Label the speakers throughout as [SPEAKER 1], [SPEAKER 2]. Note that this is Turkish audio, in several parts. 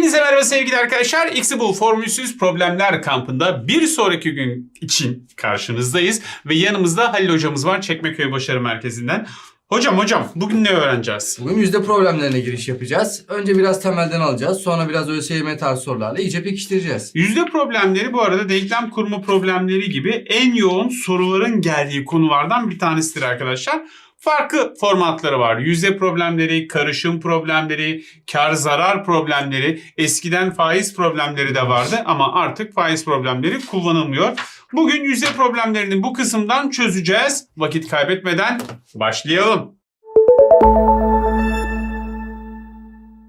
[SPEAKER 1] Hepinize merhaba sevgili arkadaşlar. Xable Formülsüz Problemler kampında bir sonraki gün için karşınızdayız. Ve yanımızda Halil hocamız var Çekmeköy Başarı Merkezi'nden. Hocam hocam bugün ne öğreneceğiz?
[SPEAKER 2] Bugün yüzde problemlerine giriş yapacağız. Önce biraz temelden alacağız. Sonra biraz ÖSYM tarzı sorularla iyice pekiştireceğiz.
[SPEAKER 1] Yüzde problemleri bu arada denklem kurma problemleri gibi en yoğun soruların geldiği konulardan bir tanesidir arkadaşlar. Farklı formatları var. Yüzde problemleri, karışım problemleri, kar zarar problemleri, eskiden faiz problemleri de vardı ama artık faiz problemleri kullanılmıyor. Bugün yüzde problemlerini bu kısımdan çözeceğiz. Vakit kaybetmeden başlayalım.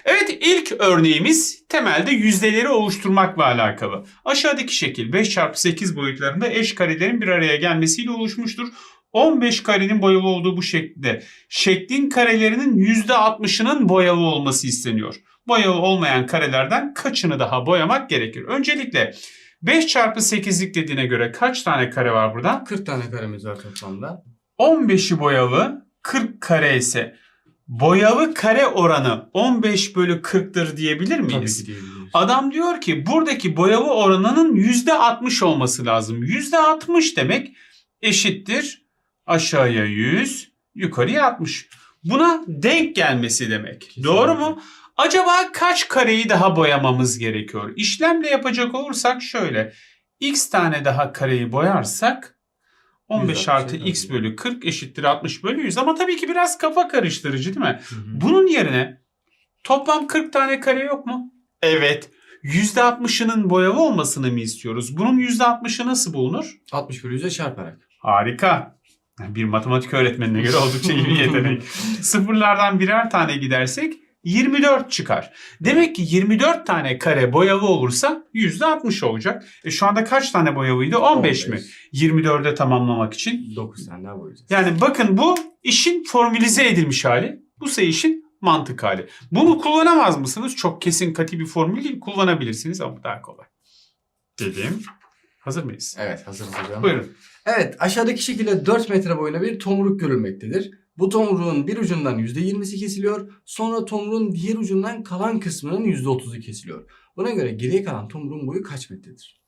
[SPEAKER 1] Evet ilk örneğimiz temelde yüzdeleri oluşturmakla alakalı. Aşağıdaki şekil 5 çarpı 8 boyutlarında eş karelerin bir araya gelmesiyle oluşmuştur. 15 karenin boyalı olduğu bu şekilde şeklin karelerinin %60'ının boyalı olması isteniyor. Boyalı olmayan karelerden kaçını daha boyamak gerekir? Öncelikle 5 çarpı 8'lik dediğine göre kaç tane kare var burada?
[SPEAKER 2] 40 tane karemiz var toplamda.
[SPEAKER 1] 15'i boyalı 40 kare ise boyalı kare oranı 15 bölü 40'tır diyebilir
[SPEAKER 2] Tabii
[SPEAKER 1] miyiz?
[SPEAKER 2] ki diyebiliriz.
[SPEAKER 1] Adam diyor ki buradaki boyalı oranının %60 olması lazım. %60 demek eşittir aşağıya 100 yukarıya 60. Buna denk gelmesi demek.
[SPEAKER 2] Kesinlikle.
[SPEAKER 1] Doğru mu? Acaba kaç kareyi daha boyamamız gerekiyor? İşlemle yapacak olursak şöyle. X tane daha kareyi boyarsak 15
[SPEAKER 2] 160
[SPEAKER 1] artı
[SPEAKER 2] tabii.
[SPEAKER 1] x bölü 40 eşittir 60 bölü 100 ama tabii ki biraz kafa karıştırıcı değil mi?
[SPEAKER 2] Hı hı.
[SPEAKER 1] Bunun yerine toplam 40 tane kare yok mu? Evet. %60'ının boyalı olmasını mı istiyoruz? Bunun %60'ı nasıl bulunur?
[SPEAKER 2] 60 bölü 100'e çarparak.
[SPEAKER 1] Harika. Bir matematik öğretmenine göre oldukça iyi bir yetenek. Sıfırlardan birer tane gidersek 24 çıkar. Demek ki 24 tane kare boyalı olursa %60 olacak. E şu anda kaç tane boyalıydı? 15, mi? 24'e tamamlamak için.
[SPEAKER 2] 9 tane daha boyayacağız.
[SPEAKER 1] Yani bakın bu işin formülize edilmiş hali. Bu ise işin mantık hali. Bunu kullanamaz mısınız? Çok kesin katı bir formül değil. Kullanabilirsiniz ama daha kolay. Dedim. Hazır mıyız?
[SPEAKER 2] Evet hazırız hocam.
[SPEAKER 1] Buyurun.
[SPEAKER 2] Evet aşağıdaki şekilde 4 metre boyuna bir tomruk görülmektedir. Bu tomruğun bir ucundan %20'si kesiliyor. Sonra tomruğun diğer ucundan kalan kısmının %30'u kesiliyor. Buna göre geriye kalan tomruğun boyu kaç metredir?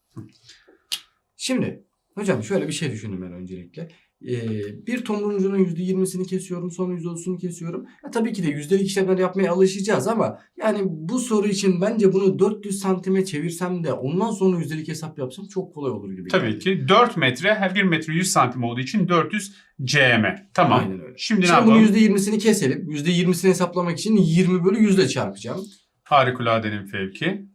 [SPEAKER 2] Şimdi hocam şöyle bir şey düşündüm ben öncelikle. Ee, bir tomruğun ucunun %20'sini kesiyorum sonra %30'unu kesiyorum. Ya, tabii ki de yüzdelik işlemler yapmaya alışacağız ama yani bu soru için bence bunu 400 santime çevirsem de ondan sonra yüzdelik hesap yapsam çok kolay olur gibi.
[SPEAKER 1] Tabii
[SPEAKER 2] geldi.
[SPEAKER 1] ki 4 metre, her 1 metre 100 santim olduğu için 400 cm. Tamam.
[SPEAKER 2] Aynen öyle.
[SPEAKER 1] Şimdi ne
[SPEAKER 2] Şimdi bunu
[SPEAKER 1] yapalım?
[SPEAKER 2] %20'sini keselim. %20'sini hesaplamak için 20 bölü 100 ile çarpacağım.
[SPEAKER 1] Harikuladenin fevki.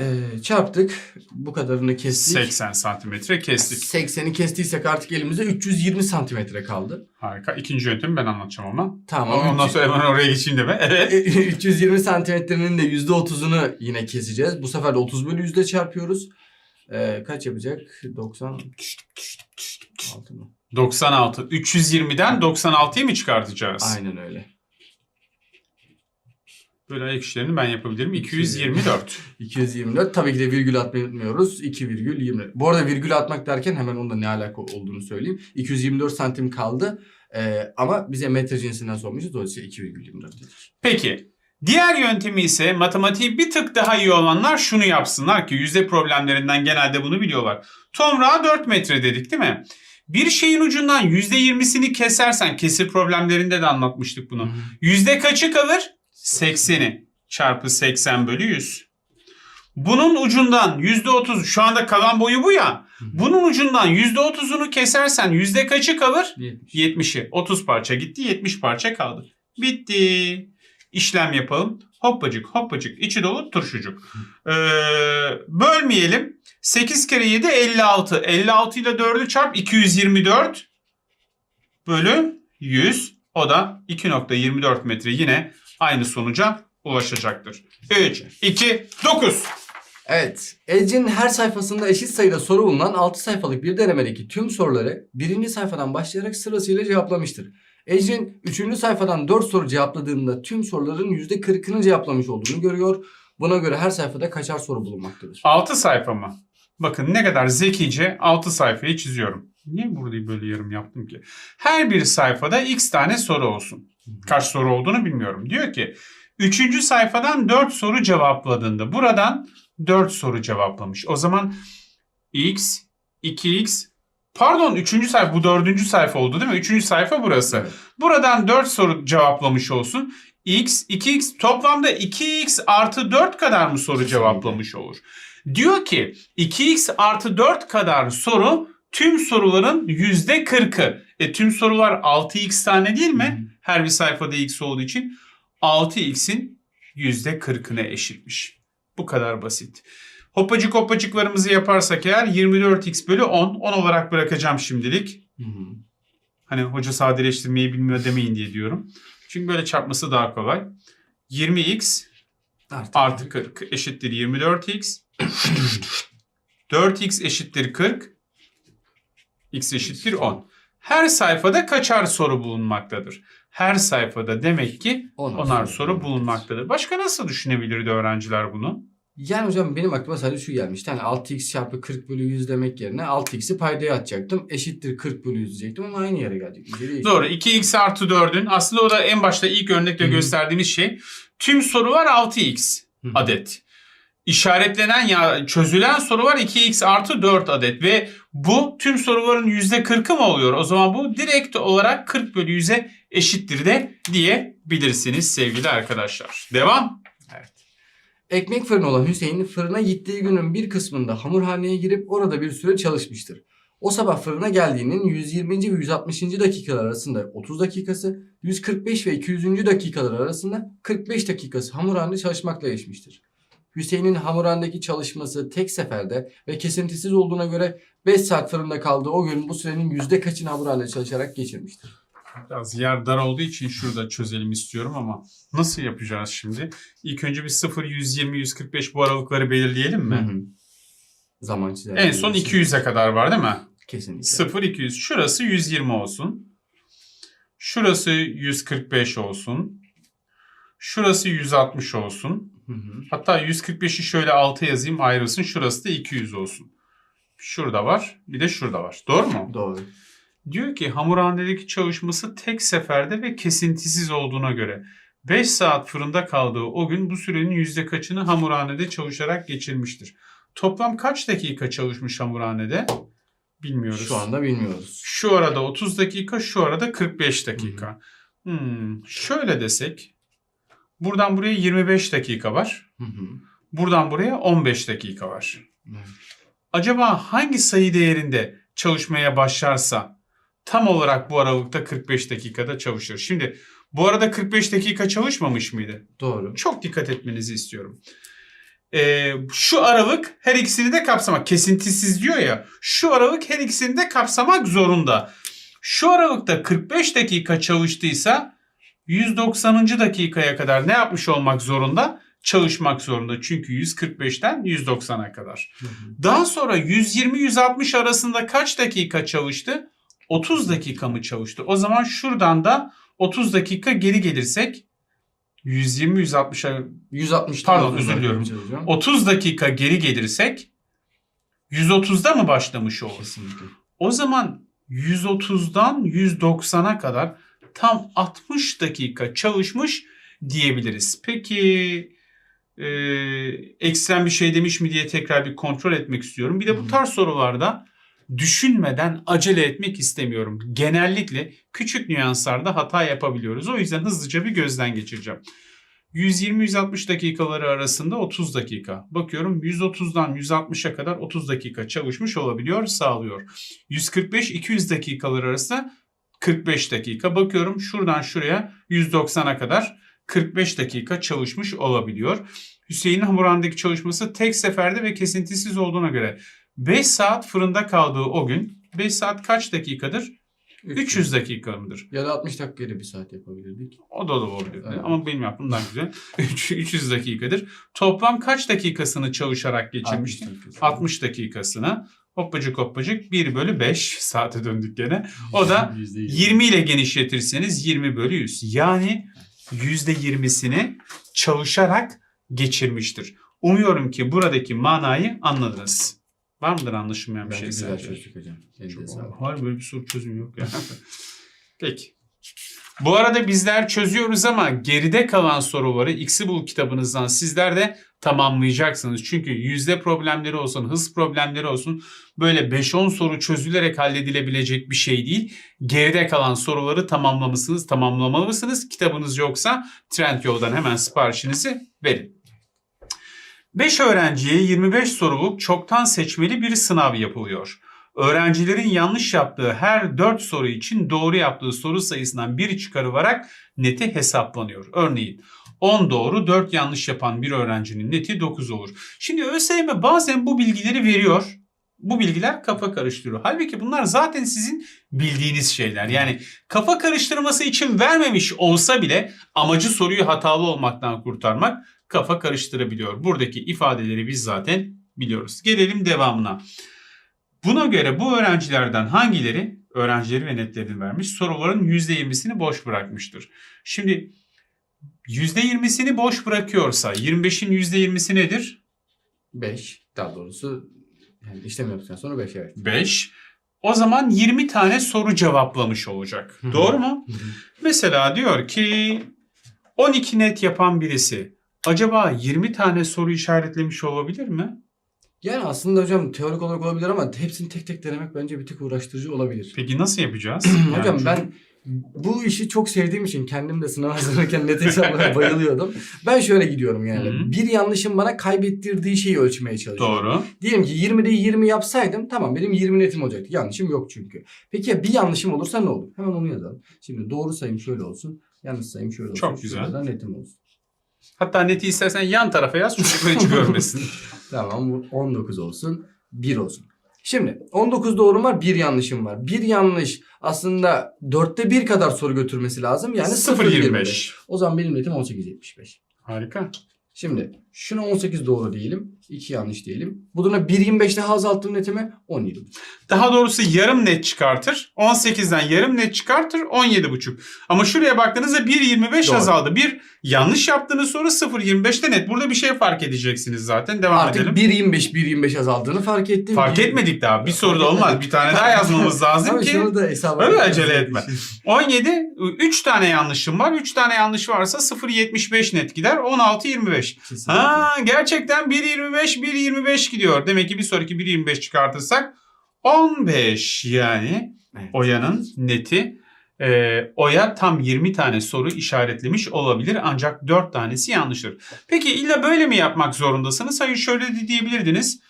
[SPEAKER 2] Ee, çarptık. Bu kadarını kestik.
[SPEAKER 1] 80 santimetre kestik.
[SPEAKER 2] 80'i kestiysek artık elimizde 320 santimetre kaldı.
[SPEAKER 1] Harika. İkinci yöntemi ben anlatacağım ama.
[SPEAKER 2] Tamam.
[SPEAKER 1] Ondan sonra hemen oraya geçeyim de ben. Evet.
[SPEAKER 2] 320 santimetrenin de %30'unu yine keseceğiz. Bu sefer de 30 bölü 100 ile çarpıyoruz. Ee, kaç yapacak? 90 altı mı?
[SPEAKER 1] 96. 320'den 96'yı mı çıkartacağız?
[SPEAKER 2] Aynen öyle.
[SPEAKER 1] Böyle ayak işlerini ben yapabilirim. 224.
[SPEAKER 2] 224. Tabii ki de virgül atmayı unutmuyoruz. 2,20. Bu arada virgül atmak derken hemen onda ne alaka olduğunu söyleyeyim. 224 santim kaldı. Ee, ama bize metre cinsinden sormuşuz. Dolayısıyla 2,24 dedik.
[SPEAKER 1] Peki. Diğer yöntemi ise matematiği bir tık daha iyi olanlar şunu yapsınlar ki yüzde problemlerinden genelde bunu biliyorlar. Tomrağa 4 metre dedik değil mi? Bir şeyin ucundan %20'sini kesersen kesir problemlerinde de anlatmıştık bunu. Yüzde kaçı kalır? 80'i çarpı 80 bölü 100. Bunun ucundan %30 şu anda kalan boyu bu ya. Bunun ucundan %30'unu kesersen yüzde kaçı kalır?
[SPEAKER 2] 70.
[SPEAKER 1] 70'i. 30 parça gitti 70 parça kaldı. Bitti. İşlem yapalım. Hoppacık hoppacık içi dolu turşucuk. Ee, bölmeyelim. 8 kere 7 56. 56 ile 4'ü çarp 224 bölü 100. O da 2.24 metre yine aynı sonuca ulaşacaktır. 3, 2, 9.
[SPEAKER 2] Evet. Edge'in her sayfasında eşit sayıda soru bulunan 6 sayfalık bir denemedeki tüm soruları birinci sayfadan başlayarak sırasıyla cevaplamıştır. Edge'in 3. sayfadan 4 soru cevapladığında tüm soruların %40'ını cevaplamış olduğunu görüyor. Buna göre her sayfada kaçar soru bulunmaktadır.
[SPEAKER 1] 6 sayfa mı? Bakın ne kadar zekice 6 sayfayı çiziyorum. Niye burada böyle yarım yaptım ki? Her bir sayfada x tane soru olsun. Kaç soru olduğunu bilmiyorum. Diyor ki Üçüncü sayfadan 4 soru cevapladığında buradan 4 soru cevaplamış. O zaman x, 2x, pardon 3. sayfa bu 4. sayfa oldu değil mi? 3. sayfa burası.
[SPEAKER 2] Evet.
[SPEAKER 1] Buradan 4 soru cevaplamış olsun. x, 2x toplamda 2x artı 4 kadar mı soru cevaplamış olur? Diyor ki 2x artı 4 kadar soru tüm soruların %40'ı. E tüm sorular 6x tane değil mi? Her bir sayfada x olduğu için 6x'in %40'ına eşitmiş. Bu kadar basit. Hoppacık hoppacıklarımızı yaparsak eğer 24x bölü 10. 10 olarak bırakacağım şimdilik.
[SPEAKER 2] Hı hı.
[SPEAKER 1] Hani hoca sadeleştirmeyi bilmiyor demeyin diye diyorum. Çünkü böyle çarpması daha kolay. 20x
[SPEAKER 2] Artı.
[SPEAKER 1] artı 40 eşittir 24x. 4x eşittir 40. x eşittir 10. Her sayfada kaçar soru bulunmaktadır? Her sayfada demek ki
[SPEAKER 2] Onar
[SPEAKER 1] onar
[SPEAKER 2] soru bulunmaktadır.
[SPEAKER 1] Başka nasıl düşünebilirdi öğrenciler bunu?
[SPEAKER 2] Yani hocam benim aklıma sadece şu gelmişti. Hani 6x çarpı 40 bölü 100 demek yerine 6x'i paydaya atacaktım. Eşittir 40 bölü 100 diyecektim ama aynı yere değişmedi.
[SPEAKER 1] Doğru. 2x artı 4'ün aslında o da en başta ilk örnekte
[SPEAKER 2] Hı hı.
[SPEAKER 1] gösterdiğimiz şey. Tüm soru var 6x
[SPEAKER 2] Hı hı.
[SPEAKER 1] adet. İşaretlenen ya çözülen soru var 2x artı 4 adet ve bu tüm soruların %40'ı mı oluyor? O zaman bu direkt olarak 40 bölü 100'e eşittir de diyebilirsiniz sevgili arkadaşlar. Devam. Evet.
[SPEAKER 2] Ekmek fırını olan Hüseyin fırına gittiği günün bir kısmında hamurhaneye girip orada bir süre çalışmıştır. O sabah fırına geldiğinin 120. ve 160. dakikalar arasında 30 dakikası, 145 ve 200. dakikalar arasında 45 dakikası hamurhanede çalışmakla geçmiştir. Hüseyin'in hamurhanedeki çalışması tek seferde ve kesintisiz olduğuna göre 5 saat fırında kaldığı o gün bu sürenin yüzde kaçını hamurhanede çalışarak geçirmiştir.
[SPEAKER 1] Biraz yer dar olduğu için şurada çözelim istiyorum ama nasıl yapacağız şimdi? İlk önce bir 0, 120, 145 bu aralıkları belirleyelim mi?
[SPEAKER 2] Hı hı. Zaman çizer.
[SPEAKER 1] En son 200'e kadar var değil mi?
[SPEAKER 2] Kesinlikle.
[SPEAKER 1] 0, 200. Şurası 120 olsun. Şurası 145 olsun. Şurası 160 olsun.
[SPEAKER 2] Hı hı.
[SPEAKER 1] Hatta 145'i şöyle 6 yazayım ayrılsın. Şurası da 200 olsun. Şurada var. Bir de şurada var. Doğru mu?
[SPEAKER 2] Doğru.
[SPEAKER 1] Diyor ki hamurhanedeki çalışması tek seferde ve kesintisiz olduğuna göre 5 saat fırında kaldığı o gün bu sürenin yüzde kaçını hamurhanede çalışarak geçirmiştir. Toplam kaç dakika çalışmış hamurhanede? Bilmiyoruz.
[SPEAKER 2] Şu anda bilmiyoruz.
[SPEAKER 1] Şu arada 30 dakika, şu arada 45 dakika. Hmm, şöyle desek. Buradan buraya 25 dakika var.
[SPEAKER 2] Hı hı.
[SPEAKER 1] Buradan buraya 15 dakika var. Acaba hangi sayı değerinde çalışmaya başlarsa tam olarak bu aralıkta 45 dakikada çalışır. Şimdi bu arada 45 dakika çalışmamış mıydı?
[SPEAKER 2] Doğru.
[SPEAKER 1] Çok dikkat etmenizi istiyorum. Ee, şu aralık her ikisini de kapsamak. Kesintisiz diyor ya. Şu aralık her ikisini de kapsamak zorunda. Şu aralıkta 45 dakika çalıştıysa 190. dakikaya kadar ne yapmış olmak zorunda? Çalışmak zorunda. Çünkü 145'ten 190'a kadar.
[SPEAKER 2] Hı hı.
[SPEAKER 1] Daha sonra 120-160 arasında kaç dakika çalıştı? 30 dakika mı çalıştı? O zaman şuradan da 30 dakika geri gelirsek 120-160'a
[SPEAKER 2] 160
[SPEAKER 1] Pardon,
[SPEAKER 2] tane
[SPEAKER 1] özür diliyorum.
[SPEAKER 2] çalışacağım.
[SPEAKER 1] 30 dakika geri gelirsek 130'da mı başlamış olur?
[SPEAKER 2] Kesinlikle.
[SPEAKER 1] O zaman 130'dan 190'a kadar tam 60 dakika çalışmış diyebiliriz. Peki e, ekstrem bir şey demiş mi diye tekrar bir kontrol etmek istiyorum. Bir de bu tarz sorularda düşünmeden acele etmek istemiyorum. Genellikle küçük nüanslarda hata yapabiliyoruz. O yüzden hızlıca bir gözden geçireceğim. 120-160 dakikaları arasında 30 dakika. Bakıyorum 130'dan 160'a kadar 30 dakika çalışmış olabiliyor, sağlıyor. 145-200 dakikalar arasında 45 dakika. Bakıyorum şuradan şuraya 190'a kadar 45 dakika çalışmış olabiliyor. Hüseyin'in hamurhanedeki çalışması tek seferde ve kesintisiz olduğuna göre 5 saat fırında kaldığı o gün 5 saat kaç dakikadır? 300 dakika mıdır?
[SPEAKER 2] Ya da 60 dakikayla bir saat yapabilirdik.
[SPEAKER 1] O da olabilir.
[SPEAKER 2] Evet.
[SPEAKER 1] Ama benim yaptığım daha güzel. Üç- 300 dakikadır. Toplam kaç dakikasını çalışarak geçirmiştir?
[SPEAKER 2] 60 dakikası.
[SPEAKER 1] 60 dakikasını. Hoppacık hoppacık 1 bölü 5 saate döndük gene. O da
[SPEAKER 2] %20.
[SPEAKER 1] 20 ile genişletirseniz 20 bölü 100. Yani %20'sini çalışarak geçirmiştir. Umuyorum ki buradaki manayı anladınız. Var mıdır anlaşılmayan bir
[SPEAKER 2] Bence
[SPEAKER 1] şey
[SPEAKER 2] güzel
[SPEAKER 1] sence?
[SPEAKER 2] çözdük hocam.
[SPEAKER 1] Çok var böyle bir soru çözümü yok ya. Peki. Bu arada bizler çözüyoruz ama geride kalan soruları X'i kitabınızdan sizler de tamamlayacaksınız. Çünkü yüzde problemleri olsun, hız problemleri olsun böyle 5-10 soru çözülerek halledilebilecek bir şey değil. Geride kalan soruları tamamlamışsınız, tamamlamalısınız. Kitabınız yoksa Trendyol'dan hemen siparişinizi verin. 5 öğrenciye 25 soruluk çoktan seçmeli bir sınav yapılıyor. Öğrencilerin yanlış yaptığı her 4 soru için doğru yaptığı soru sayısından biri çıkarılarak neti hesaplanıyor. Örneğin 10 doğru 4 yanlış yapan bir öğrencinin neti 9 olur. Şimdi ÖSYM bazen bu bilgileri veriyor. Bu bilgiler kafa karıştırıyor. Halbuki bunlar zaten sizin bildiğiniz şeyler. Yani kafa karıştırması için vermemiş olsa bile amacı soruyu hatalı olmaktan kurtarmak kafa karıştırabiliyor. Buradaki ifadeleri biz zaten biliyoruz. Gelelim devamına. Buna göre bu öğrencilerden hangileri öğrencileri ve netlerini vermiş soruların %20'sini boş bırakmıştır. Şimdi %20'sini boş bırakıyorsa 25'in %20'si nedir?
[SPEAKER 2] 5 daha doğrusu yani işlem yaptıktan sonra 5 evet.
[SPEAKER 1] 5. O zaman 20 tane soru cevaplamış olacak. Doğru mu? Mesela diyor ki 12 net yapan birisi acaba 20 tane soru işaretlemiş olabilir mi?
[SPEAKER 2] Yani aslında hocam teorik olarak olabilir ama hepsini tek tek denemek bence bir tık uğraştırıcı olabilir.
[SPEAKER 1] Peki nasıl yapacağız?
[SPEAKER 2] Hocam
[SPEAKER 1] Yani
[SPEAKER 2] ben bu işi çok sevdiğim için kendim de sınav hazırlarken net hesaplara bayılıyordum. Ben şöyle gidiyorum yani. Bir yanlışın bana kaybettirdiği şeyi ölçmeye çalışıyorum.
[SPEAKER 1] Doğru.
[SPEAKER 2] Diyelim ki 20'de 20 yapsaydım tamam benim 20 netim olacaktı. Yanlışım yok çünkü. Peki ya bir yanlışım olursa ne olur? Hemen onu yazalım. Şimdi doğru sayım şöyle olsun. Yanlış sayım şöyle olsun.
[SPEAKER 1] Çok güzel.
[SPEAKER 2] Netim olsun.
[SPEAKER 1] Hatta neti istersen yan tarafa yaz çocuklar hiç görmesin.
[SPEAKER 2] Tamam bu 19 olsun. 1 olsun. Şimdi 19 doğrum var, bir yanlışım var. Bir yanlış aslında 4'te 1 kadar soru götürmesi lazım. Yani 0.25.
[SPEAKER 1] 0.25.
[SPEAKER 2] O zaman benim netim 18.75.
[SPEAKER 1] Harika.
[SPEAKER 2] Şimdi şuna 18 doğru diyelim. 2 yanlış diyelim. Buna 1.25 daha azalttım netimi 17.
[SPEAKER 1] Daha doğrusu yarım net çıkartır. 18'den yarım net çıkartır 17,5. Ama şuraya baktığınızda 1.25
[SPEAKER 2] Doğru.
[SPEAKER 1] azaldı. Bir yanlış yaptığınız soru 0.25'te net. Burada bir şey fark edeceksiniz zaten. Devam
[SPEAKER 2] Artık
[SPEAKER 1] edelim.
[SPEAKER 2] 1.25 1.25 azaldığını fark ettim.
[SPEAKER 1] Fark
[SPEAKER 2] Bir-
[SPEAKER 1] etmedik daha. Bir soruda olmaz.
[SPEAKER 2] etmedik.
[SPEAKER 1] Bir tane daha yazmamız lazım
[SPEAKER 2] Ama
[SPEAKER 1] ki.
[SPEAKER 2] şunu da hesaba
[SPEAKER 1] Öyle acele etme. 17, 3 tane yanlışım var. 3 tane yanlış varsa 0.75 net gider. 16.25.
[SPEAKER 2] Kesinlikle.
[SPEAKER 1] Ha gerçekten 1.25 1.25 gidiyor. Demek ki bir sonraki 1.25 çıkartırsak 15 yani
[SPEAKER 2] Evet.
[SPEAKER 1] Oya'nın neti. Ee, Oya tam 20 tane soru işaretlemiş olabilir ancak 4 tanesi yanlıştır. Peki illa böyle mi yapmak zorundasınız? Hayır şöyle de diyebilirdiniz.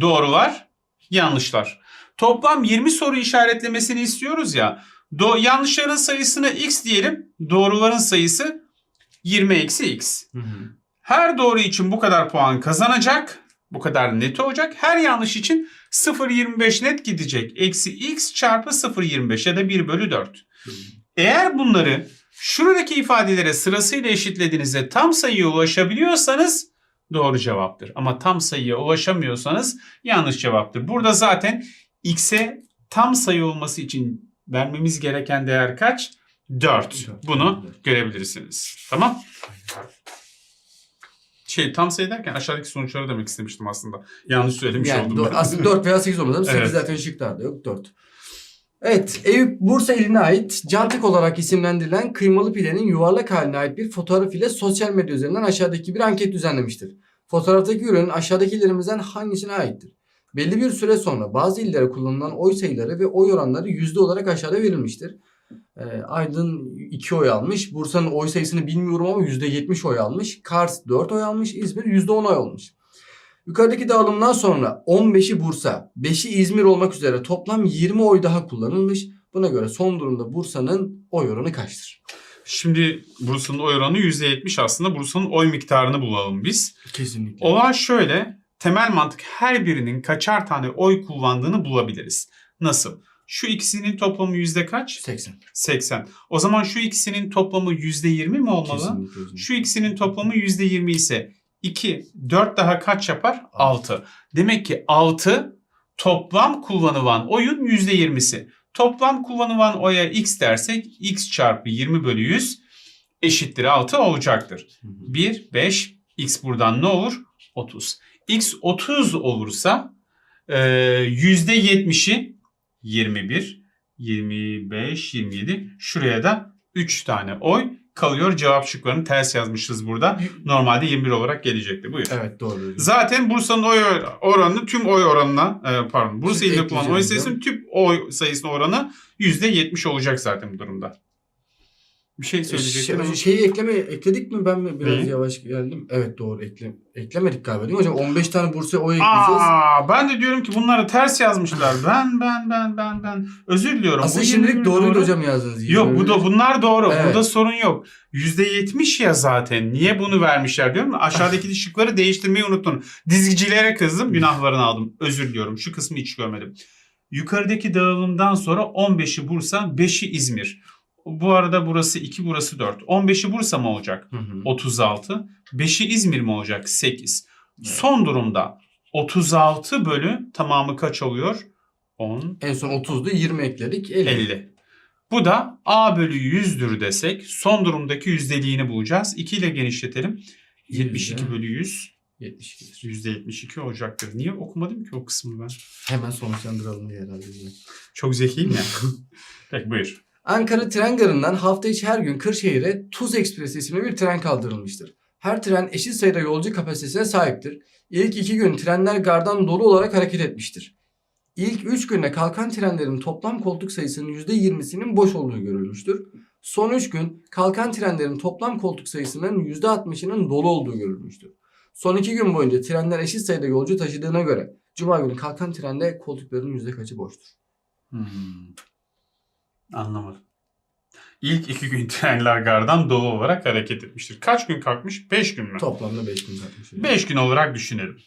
[SPEAKER 1] Doğrular, yanlışlar. Toplam 20 soru işaretlemesini istiyoruz ya. Do yanlışların sayısına x diyelim. Doğruların sayısı 20 eksi x.
[SPEAKER 2] Hı hı.
[SPEAKER 1] Her doğru için bu kadar puan kazanacak. Bu kadar net olacak. Her yanlış için 0.25 net gidecek. Eksi x çarpı 0.25 ya da 1 bölü 4. Eğer bunları şuradaki ifadelere sırasıyla eşitlediğinizde tam sayıya ulaşabiliyorsanız doğru cevaptır. Ama tam sayıya ulaşamıyorsanız yanlış cevaptır. Burada zaten x'e tam sayı olması için vermemiz gereken değer kaç? 4.
[SPEAKER 2] Dört.
[SPEAKER 1] Bunu görebilirsiniz. Tamam? Şey tam sayı derken aşağıdaki sonuçları demek istemiştim aslında. Yanlış söylemiş
[SPEAKER 2] Yani
[SPEAKER 1] oldum. ben.
[SPEAKER 2] aslında 4 veya 8 olmadı. 8
[SPEAKER 1] Evet.
[SPEAKER 2] zaten şıklarda yok 4. Evet, Eyüp Bursa iline ait Cantık olarak isimlendirilen kıymalı pidenin yuvarlak haline ait bir fotoğraf ile sosyal medya üzerinden aşağıdaki bir anket düzenlemiştir. Fotoğraftaki ürün aşağıdakilerimizden hangisine aittir? Belli bir süre sonra bazı illere kullanılan oy sayıları ve oy oranları yüzde olarak aşağıda verilmiştir. Ee, Aydın 2 oy almış. Bursa'nın oy sayısını bilmiyorum ama %70 oy almış. Kars 4 oy almış. İzmir %10 oy almış. Yukarıdaki dağılımdan sonra 15'i Bursa, 5'i İzmir olmak üzere toplam 20 oy daha kullanılmış. Buna göre son durumda Bursa'nın oy oranı kaçtır?
[SPEAKER 1] Şimdi Bursa'nın oy oranı %70 aslında. Bursa'nın oy miktarını bulalım biz.
[SPEAKER 2] Kesinlikle.
[SPEAKER 1] Olay şöyle. Temel mantık her birinin kaçar tane oy kullandığını bulabiliriz. Nasıl? Şu ikisinin toplamı yüzde kaç?
[SPEAKER 2] 80.
[SPEAKER 1] 80. O zaman şu ikisinin toplamı yüzde 20 mi olmalı?
[SPEAKER 2] Kesinlikle. hocam.
[SPEAKER 1] Şu ikisinin toplamı yüzde 20 ise 2, 4 daha kaç yapar? 6. Demek ki 6 toplam kullanılan oyun yüzde 20'si. Toplam kullanılan oya x dersek x çarpı 20 bölü 100 eşittir 6 olacaktır.
[SPEAKER 2] Hı hı.
[SPEAKER 1] 1, 5, x buradan ne olur? 30. x 30 olursa e, %70'i 21, 25, 27 şuraya da 3 tane oy kalıyor. Cevap şıklarını ters yazmışız burada. Normalde 21 olarak gelecekti. Buyur.
[SPEAKER 2] Evet doğru.
[SPEAKER 1] Zaten Bursa'nın oy oranı tüm oy oranına e, pardon Bursa ilinde kullanılan oy sayısının tüm oy sayısına oranı %70 olacak zaten bu durumda. Bir şey söyleyecektim.
[SPEAKER 2] Şey, şeyi ekleme ekledik mi ben mi biraz
[SPEAKER 1] Neyi?
[SPEAKER 2] yavaş geldim? Evet doğru ekle, eklemedik galiba değil mi hocam? 15 tane Bursa oy ekleyeceğiz.
[SPEAKER 1] Aa, ben de diyorum ki bunları ters yazmışlar. Ben ben ben ben ben. Özür diliyorum.
[SPEAKER 2] Aslında
[SPEAKER 1] Bu
[SPEAKER 2] şimdilik
[SPEAKER 1] 21
[SPEAKER 2] doğruydu
[SPEAKER 1] doğru.
[SPEAKER 2] hocam yazdınız.
[SPEAKER 1] Yok bu da bunlar doğru.
[SPEAKER 2] Evet.
[SPEAKER 1] Burada sorun yok. %70 ya zaten. Niye bunu vermişler diyorum. Aşağıdaki şıkları değiştirmeyi unuttum. Dizgicilere kızdım. Günahlarını aldım. Özür diliyorum. Şu kısmı hiç görmedim. Yukarıdaki dağılımdan sonra 15'i Bursa, 5'i İzmir. Bu arada burası 2, burası 4. 15'i Bursa mı olacak?
[SPEAKER 2] Hı hı.
[SPEAKER 1] 36. 5'i İzmir mi olacak? 8.
[SPEAKER 2] Evet.
[SPEAKER 1] Son durumda 36 bölü tamamı kaç oluyor? 10,
[SPEAKER 2] En son 30'du 20 ekledik 50.
[SPEAKER 1] 50. Bu da A bölü 100'dür desek son durumdaki yüzdeliğini bulacağız. 2 ile genişletelim. 72
[SPEAKER 2] Yüzde.
[SPEAKER 1] bölü 100
[SPEAKER 2] 72'dir.
[SPEAKER 1] %72 olacaktır. Niye okumadım ki o kısmı ben?
[SPEAKER 2] Hemen sonuçlandıralım diye herhalde.
[SPEAKER 1] Çok zekiyim ya. Peki buyur.
[SPEAKER 2] Ankara tren garından hafta içi her gün Kırşehir'e Tuz Ekspres isimli bir tren kaldırılmıştır. Her tren eşit sayıda yolcu kapasitesine sahiptir. İlk iki gün trenler gardan dolu olarak hareket etmiştir. İlk üç günde kalkan trenlerin toplam koltuk sayısının %20'sinin boş olduğu görülmüştür. Son üç gün kalkan trenlerin toplam koltuk sayısının %60'ının dolu olduğu görülmüştür. Son iki gün boyunca trenler eşit sayıda yolcu taşıdığına göre Cuma günü kalkan trende koltukların yüzde kaçı boştur?
[SPEAKER 1] Hmm. Anlamadım. İlk iki gün trenler gardan dolu olarak hareket etmiştir. Kaç gün kalkmış? 5 gün mü?
[SPEAKER 2] Toplamda 5 gün kalkmış.
[SPEAKER 1] 5 gün olarak düşünelim.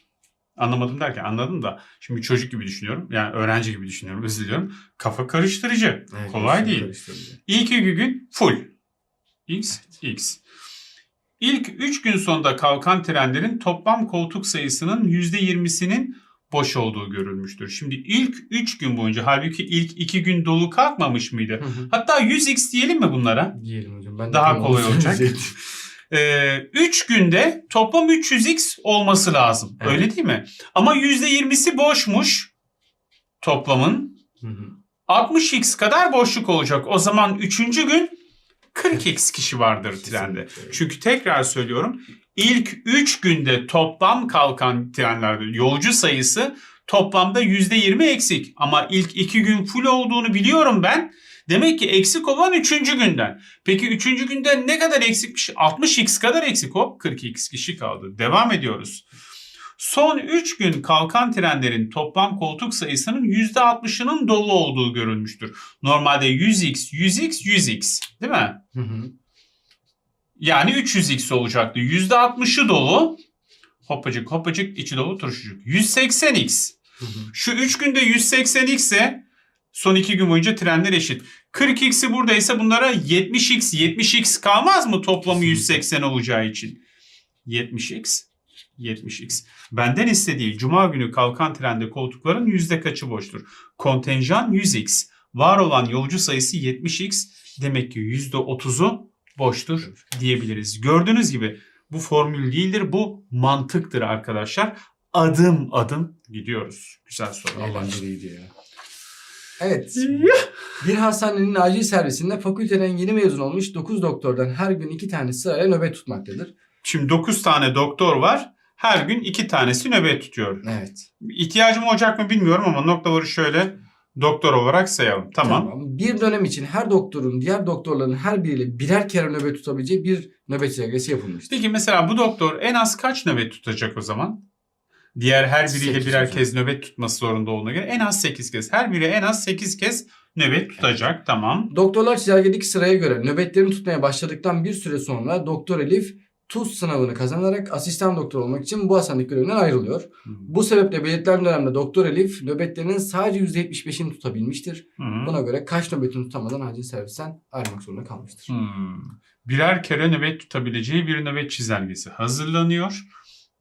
[SPEAKER 1] Anlamadım derken anladım da şimdi çocuk gibi düşünüyorum. Yani öğrenci gibi düşünüyorum. Özür diliyorum. Kafa karıştırıcı.
[SPEAKER 2] Evet,
[SPEAKER 1] Kolay değil. İlk iki gün full. X, X. İlk 3 gün sonunda kalkan trenlerin toplam koltuk sayısının %20'sinin boş olduğu görülmüştür. Şimdi ilk 3 gün boyunca halbuki ilk 2 gün dolu kalkmamış mıydı?
[SPEAKER 2] Hı hı.
[SPEAKER 1] Hatta 100x diyelim mi bunlara?
[SPEAKER 2] Diyelim hocam. Ben
[SPEAKER 1] Daha kolay olacak.
[SPEAKER 2] söyleyecektim.
[SPEAKER 1] 3 günde toplam 300x olması lazım.
[SPEAKER 2] Evet.
[SPEAKER 1] Öyle değil mi? Ama %20'si boşmuş toplamın.
[SPEAKER 2] Hı hı.
[SPEAKER 1] 60x kadar boşluk olacak. O zaman 3. gün 40x kişi vardır trende. Çünkü tekrar söylüyorum ilk 3 günde toplam kalkan trenlerde yolcu sayısı toplamda %20 eksik. Ama ilk 2 gün full olduğunu biliyorum ben. Demek ki eksik olan 3. günden. Peki 3. günden ne kadar eksikmiş? 60x kadar eksik hop 42x kişi kaldı. Devam ediyoruz. Son 3 gün kalkan trenlerin toplam koltuk sayısının %60'ının dolu olduğu görülmüştür. Normalde 100x, 100x, 100x değil mi?
[SPEAKER 2] Hı hı.
[SPEAKER 1] Yani 300x olacaktı. %60'ı dolu. Hoppacık hoppacık içi dolu turşucuk. 180x.
[SPEAKER 2] Hı hı.
[SPEAKER 1] Şu 3 günde 180x ise son 2 gün boyunca trenler eşit. 40x'i buradaysa bunlara 70x, 70x kalmaz mı toplamı
[SPEAKER 2] Kesinlikle.
[SPEAKER 1] 180 olacağı için? 70x, 70x. Benden istediği cuma günü kalkan trende koltukların yüzde kaçı boştur? Kontenjan 100x. Var olan yolcu sayısı 70x. Demek ki %30'u boştur diyebiliriz. Gördüğünüz gibi bu formül değildir. Bu mantıktır arkadaşlar. Adım adım gidiyoruz. Güzel soru.
[SPEAKER 2] Eğlenceliydi ya. Evet. Bir hastanenin acil servisinde fakülteden yeni mezun olmuş 9 doktordan her gün 2 tane sırayla nöbet tutmaktadır.
[SPEAKER 1] Şimdi 9 tane doktor var. Her gün 2 tanesi nöbet tutuyor.
[SPEAKER 2] Evet.
[SPEAKER 1] İhtiyacım olacak mı bilmiyorum ama noktaları şöyle doktor olarak sayalım. Tamam.
[SPEAKER 2] Bir dönem için her doktorun diğer doktorların her biriyle birer kere nöbet tutabileceği bir nöbet çizelgesi yapılmıştır.
[SPEAKER 1] Peki mesela bu doktor en az kaç nöbet tutacak o zaman? Diğer her biriyle birer
[SPEAKER 2] hocam.
[SPEAKER 1] kez nöbet tutması zorunda olduğuna göre en az 8 kez. Her biri en az 8 kez nöbet tutacak. Tamam.
[SPEAKER 2] Doktorlar çizelgedeki sıraya göre nöbetlerini tutmaya başladıktan bir süre sonra Doktor Elif TUS sınavını kazanarak asistan doktor olmak için bu hastanelik görevinden ayrılıyor. Bu sebeple belirtilen dönemde Doktor Elif nöbetlerinin sadece %75'ini tutabilmiştir.
[SPEAKER 1] Hı hı.
[SPEAKER 2] Buna göre kaç nöbetini tutamadan acil servisten ayrılmak zorunda kalmıştır.
[SPEAKER 1] Hmm. Birer kere nöbet tutabileceği bir nöbet çizelgesi hazırlanıyor.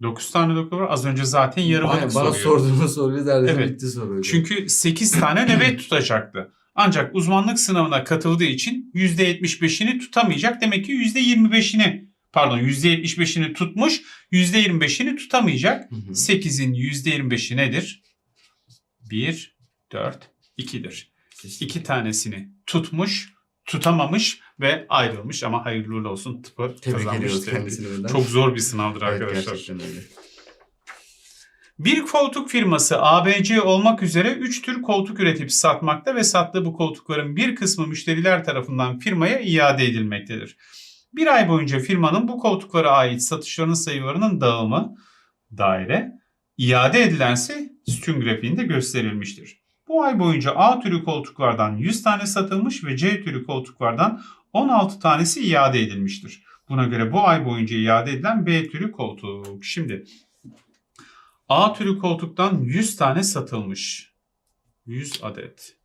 [SPEAKER 1] 9 tane doktor var. Az önce zaten yarım
[SPEAKER 2] Aynen, bana sorduğunuz soruyu neredeyse
[SPEAKER 1] Evet.
[SPEAKER 2] bitti soru.
[SPEAKER 1] Çünkü 8 tane nöbet tutacaktı. Ancak uzmanlık sınavına katıldığı için %75'ini tutamayacak. Demek ki %25'ini pardon %75'ini tutmuş. %25'ini tutamayacak.
[SPEAKER 2] Hı hı.
[SPEAKER 1] 8'in %25'i nedir? 1, 4, 2'dir. İki tanesini tutmuş, tutamamış ve ayrılmış ama hayırlı uğurlu olsun tıpı
[SPEAKER 2] Tebrik
[SPEAKER 1] kazanmış. Tebrik. Çok zor bir sınavdır
[SPEAKER 2] Evet,
[SPEAKER 1] arkadaşlar.
[SPEAKER 2] gerçekten öyle.
[SPEAKER 1] Bir koltuk firması ABC olmak üzere 3 tür koltuk üretip satmakta ve sattığı bu koltukların bir kısmı müşteriler tarafından firmaya iade edilmektedir. Bir ay boyunca firmanın bu koltuklara ait satışlarının sayılarının dağılımı daire, iade edilense sütun grafiğinde gösterilmiştir. Bu ay boyunca A türü koltuklardan 100 tane satılmış ve C türü koltuklardan 16 tanesi iade edilmiştir. Buna göre bu ay boyunca iade edilen B türü koltuk. Şimdi A türü koltuktan 100 tane satılmış. 100 adet.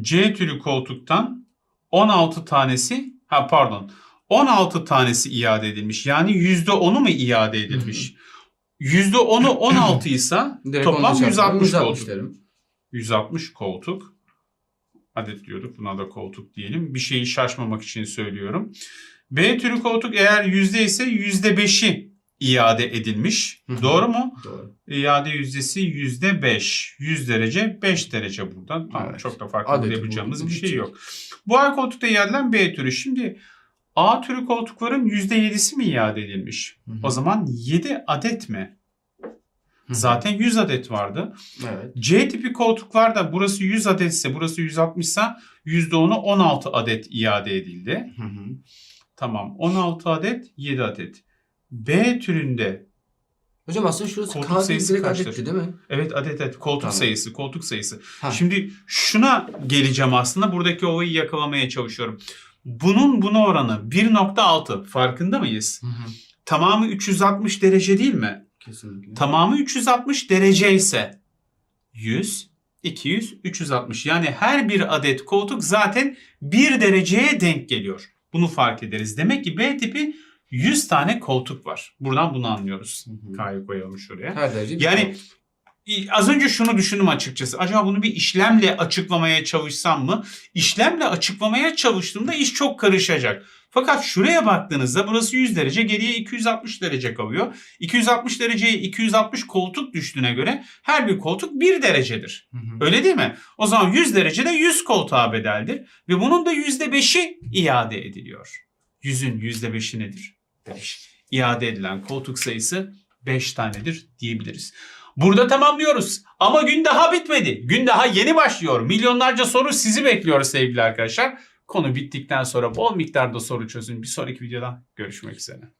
[SPEAKER 1] C türü koltuktan 16 tanesi, ha pardon, 16 tanesi iade edilmiş. Yani %10'u mu iade edilmiş? %10'u 16 ise toplam
[SPEAKER 2] onu çarpalım,
[SPEAKER 1] 160
[SPEAKER 2] 160
[SPEAKER 1] koltuk.
[SPEAKER 2] derim.
[SPEAKER 1] 160 koltuk. Adet diyorduk. Buna da koltuk diyelim. Bir şeyi şaşmamak için söylüyorum. B türü koltuk eğer yüzde ise yüzde beşi iade edilmiş.
[SPEAKER 2] Hı hı.
[SPEAKER 1] Doğru mu?
[SPEAKER 2] Doğru.
[SPEAKER 1] İade yüzdesi yüzde beş. 100 derece 5 derece buradan. Tamam,
[SPEAKER 2] Evet.
[SPEAKER 1] Çok da farklı
[SPEAKER 2] bulduk,
[SPEAKER 1] bir şey yok. Bu ay koltukta iade edilen B türü. Şimdi A türü koltukların yüzde yedisi mi iade edilmiş?
[SPEAKER 2] Hı hı.
[SPEAKER 1] O zaman 7 adet mi?
[SPEAKER 2] Hı hı.
[SPEAKER 1] Zaten 100 adet vardı.
[SPEAKER 2] Evet.
[SPEAKER 1] C tipi koltuklarda burası 100 adet ise burası 160 ise %10'u 16 adet iade edildi.
[SPEAKER 2] Hı hı.
[SPEAKER 1] Tamam 16 adet 7 adet. B türünde
[SPEAKER 2] Hocam aslında şurası
[SPEAKER 1] Koltuk
[SPEAKER 2] K
[SPEAKER 1] sayısı kaçtır?
[SPEAKER 2] adetti değil mi?
[SPEAKER 1] evet adet adet koltuk
[SPEAKER 2] Tamam.
[SPEAKER 1] sayısı koltuk sayısı.
[SPEAKER 2] Ha.
[SPEAKER 1] Şimdi şuna geleceğim aslında buradaki olayı yakalamaya çalışıyorum. Bunun buna oranı 1.6 farkında mıyız?
[SPEAKER 2] Hı hı.
[SPEAKER 1] Tamamı 360 derece değil mi?
[SPEAKER 2] Kesinlikle.
[SPEAKER 1] Tamamı 360 derece ise 100, 200, 360. Yani her bir adet koltuk zaten 1 dereceye denk geliyor. Bunu fark ederiz. Demek ki B tipi 100 tane koltuk var. Buradan bunu anlıyoruz. K'yı koyalım şuraya.
[SPEAKER 2] Her derece bir
[SPEAKER 1] Yani
[SPEAKER 2] koltuk.
[SPEAKER 1] az önce şunu düşündüm açıkçası. Acaba bunu bir işlemle açıklamaya çalışsam mı? İşlemle açıklamaya çalıştığımda iş çok karışacak. Fakat şuraya baktığınızda burası 100 derece geriye 260 derece kalıyor. 260 dereceye 260 koltuk düştüğüne göre her bir koltuk 1 derecedir.
[SPEAKER 2] Hı hı.
[SPEAKER 1] Öyle değil mi? O zaman 100 derecede 100 koltuğa bedeldir. Ve bunun da %5'i iade ediliyor. 100'ün %5'i nedir? 5. İade edilen koltuk sayısı 5 tanedir diyebiliriz. Burada tamamlıyoruz. Ama gün daha bitmedi. Gün daha yeni başlıyor. Milyonlarca soru sizi bekliyor sevgili arkadaşlar. Konu bittikten sonra bol miktarda soru çözün. Bir sonraki videoda görüşmek üzere.